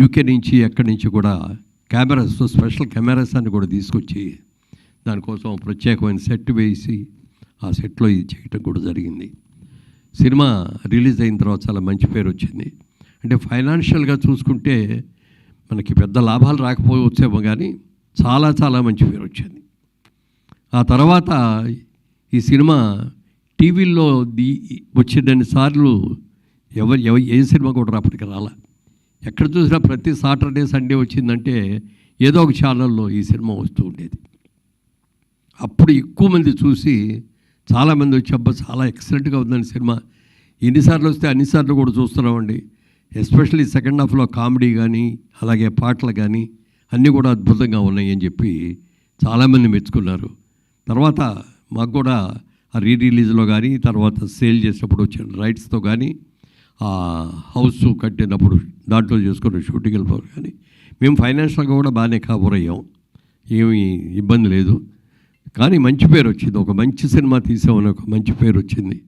UK నుంచి ఎక్కడి నుంచి కూడా కెమెరాస్ స్పెషల్ కెమెరాస్ అని కూడా తీసుకొచ్చి దానికోసం ప్రత్యేకమైన సెట్ వేసి ఆ సెట్లో ఇది చేయటం కూడా జరిగింది. సినిమా రిలీజ్ అయిన తర్వాత చాలా మంచి పేరు వచ్చింది. అంటే ఫైనాన్షియల్గా చూసుకుంటే మనకి పెద్ద లాభాలు రాకపోవచ్చేమో కానీ చాలా చాలా మంచి పేరు వచ్చింది. ఆ తర్వాత ఈ సినిమా టీవీల్లో దీ వచ్చిన సార్లు ఎవరు ఏ సినిమా కూడా అప్పటికి రాలే. ఎక్కడ చూసినా ప్రతి సాటర్డే సండే వచ్చిందంటే ఏదో ఒక ఛానల్లో ఈ సినిమా వస్తూ ఉండేది. అప్పుడు ఎక్కువ మంది చూసి చాలామంది వచ్చి అబ్బా చాలా ఎక్సలెంట్గా ఉందండి సినిమా. ఎన్నిసార్లు వస్తే అన్నిసార్లు కూడా చూస్తున్నామండి. ఎస్పెషల్లీ సెకండ్ హాఫ్లో కామెడీ కానీ అలాగే పాటలు కానీ అన్నీ కూడా అద్భుతంగా ఉన్నాయి అని చెప్పి చాలామంది మెచ్చుకున్నారు. తర్వాత మాకు కూడా ఆ రీ రిలీజ్లో కానీ తర్వాత సేల్ చేసినప్పుడు వచ్చిన రైట్స్తో కానీ ఆ హౌస్ కట్టినప్పుడు దాంట్లో చేసుకున్న షూటింగ్ వెళ్ళిపోవడం కానీ మేము ఫైనాన్షియల్గా కూడా బాగానే కవర్ అయ్యాం. ఏమీ ఇబ్బంది లేదు. కానీ మంచి పేరు వచ్చింది. ఒక మంచి సినిమా తీసామని ఒక మంచి పేరు వచ్చింది.